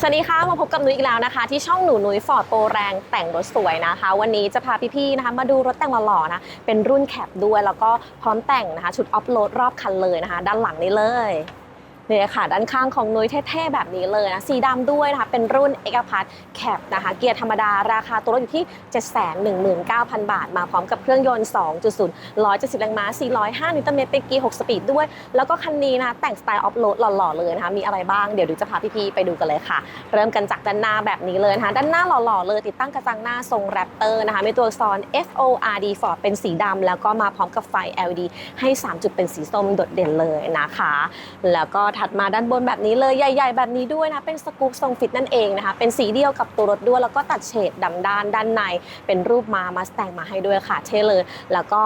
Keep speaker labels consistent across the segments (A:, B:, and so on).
A: สวัสดีค่ะ มาพบกับนุ้ยอีกแล้วนะคะ ที่ช่องหนูนุ้ยฟอร์ดโปรแรงแต่งรถสวยนะคะ วันนี้จะพาพี่ๆนะคะ มาดูรถแต่งหล่อๆนะ เป็นรุ่นแคปด้วยแล้วก็พร้อมแต่งนะคะ ชุดออฟโรดรอบคันเลยนะคะ ด้านหลังนี้เลย เนี่ยค่ะด้านข้างของนุ้ยเท่ๆแบบนี้เลยนะสีดำด้วยนะคะเป็นรุ่นเอกพัทแคปนะคะเกียร์ธรรมดาราคาตัวรถอยู่ที่ 719,000 บาท มาพร้อมกับเครื่องยนต์ 2.0 170แรงม้า 405 นิวตันเมตรเป็นเกียร์6สปีดด้วย แล้วก็คันนี้นะแต่งสไตล์ออฟโรดหล่อๆเลยนะคะมีอะไรบ้างเดี๋ยวดิวจะพาพี่ๆไปดูกันเลยค่ะ เริ่มกันจากด้านหน้าแบบนี้เลยนะคะด้านหน้าหล่อๆเลยติดตั้งกระจังหน้าทรงแรปเตอร์นะคะมีตัวอักษร F O R D Ford เป็นสีดำแล้วก็มาพร้อมกับไฟ LED ให้ 3 จุดเป็นสีส้มโดดเด่นเลยนะคะ แล้วก็ถัดมาด้านบนแบบนี้เลยใหญ่ ๆ แบบนี้ด้วยนะ เป็นสกู๊ปทรงฟิตนั่นเองนะคะ เป็นสีเดียวกับตัวรถด้วย แล้วก็ตัดเฉดดำด้านด้านใน เป็นรูปมามาสแตงมาให้ด้วยค่ะเท่เลย แล้วก็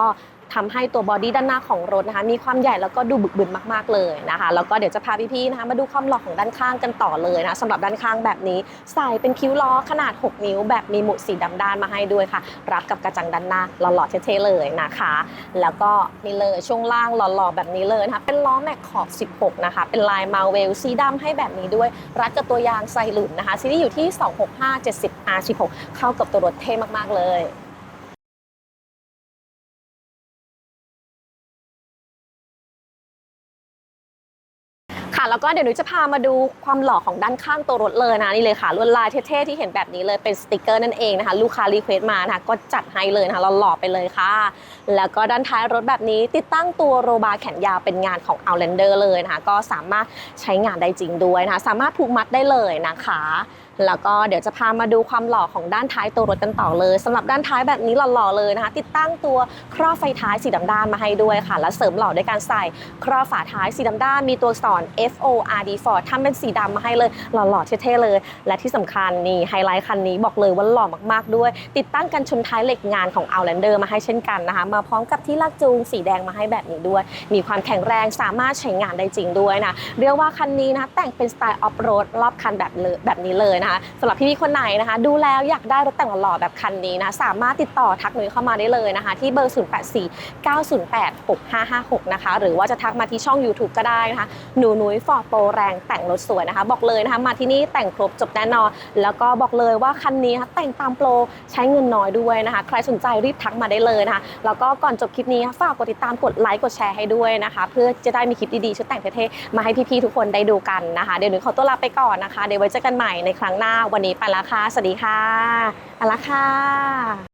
A: ทำให้ตัวบอดี้ด้านหน้าของรถนะคะ มีความใหญ่แล้วก็ดูบึกบึนมากๆเลยนะคะ แล้วก็เดี๋ยวจะพาพี่ๆนะคะ มาดูความหล่อของด้านข้างกันต่อเลยนะสำหรับด้านข้างแบบนี้ ใส่เป็นคิ้วล้อขนาด 6 นิ้ว แบบมีหมุดสีดำด้านมาให้ด้วยค่ะ รับกับกระจังด้านหน้าหล่อๆเท่ๆเลยนะคะ แล้วก็นี่เลยช่วงล่างหล่อๆแบบนี้เลยนะคะเป็นล้อแม็กขอบ 16 นะคะ เป็นลายมาเวลสีดำให้แบบนี้ด้วย รัดกับตัวยางไซลุนนะคะซีรีส์อยู่ที่ 265 70 R16 เข้ากับตัวรถเท่มากๆเลย ค่ะแล้วก็เดี๋ยวหนูจะพามาดูความหล่อของด้านข้างตัวรถเลยนะนี่เลยค่ะลวดลายเท่ๆที่เห็นแบบนี้เลยเป็นสติกเกอร์นั่นเองนะคะลูกค้ารีเควสต์มานะคะก็จัดให้เลยนะคะเราหล่อไปเลยค่ะ แล้วก็ด้านท้ายรถแบบนี้ติดตั้งตัวโรบาร์แขนยาวเป็นงานของ Outlander เลยนะคะก็สามารถใช้งานได้จริงด้วยนะคะสามารถผูกมัดได้เลยนะคะแล้วก็เดี๋ยวจะพามาดูความหล่อของด้านท้ายตัวรถกันต่อเลยสำหรับด้านท้ายแบบนี้หล่อๆเลยนะคะ ติดตั้งตัวครอบไฟท้ายสีดำด้านมาให้ด้วยค่ะ และเสริมหล่อด้วยการใส่ครอบฝาท้ายสีดำด้านมีตัวอักษร F O R D Ford ทำเป็นสีดำมาให้เลยหล่อๆเท่ๆเลย และที่สำคัญนี่ไฮไลท์คันนี้บอกเลยว่าหล่อมากๆด้วย ติดตั้งกันชนท้ายเหล็กงานของ Outlander มาให้เช่นกันนะคะ มาพร้อมกับที่ลากจูงสีแดงมาให้แบบนี้ด้วย มีความแข็งแรงสามารถใช้งานได้จริงด้วยนะเรียกว่าคันนี้นะคะแต่งเป็นสไตล์ออฟโรดรอบคันแบบเลยแบบนี้เลยนะคะสำหรับพี่ๆคนไหนนะคะ ดูแล้วอยากได้รถแต่งหล่อๆแบบคันนี้นะสามารถติดต่อทักหนุ่ยเข้ามาได้เลยนะคะ ที่เบอร์ 084 908 6556 นะคะ หรือว่าจะทักมาที่ช่อง YouTube ก็ได้นะคะหนูนุ้ยฟอร์โปรแรงแต่งรถสวยนะคะ บอกเลยนะคะมาที่นี่แต่งครบจบแน่นอน แล้วก็บอกเลยว่าคันนี้นะคะแต่งตามโปรใช้เงินน้อยด้วยนะคะ ใครสนใจรีบทักมาได้เลยนะคะแล้วก็ก่อนจบคลิปนี้ฝากกดติดตามกดไลค์กดแชร์ให้ด้วยนะคะ เพื่อจะได้มีคลิปดีๆชุดแต่งเท่ๆมาให้พี่ๆทุกคนได้ดูกันนะคะ เดี๋ยวหนูขอตัวลาไปก่อนนะคะ เดี๋ยวไว้เจอกันใหม่ในครั้งหน้า วันนี้ไปแล้วค่ะ สวัสดีค่ะไปแล้วค่ะ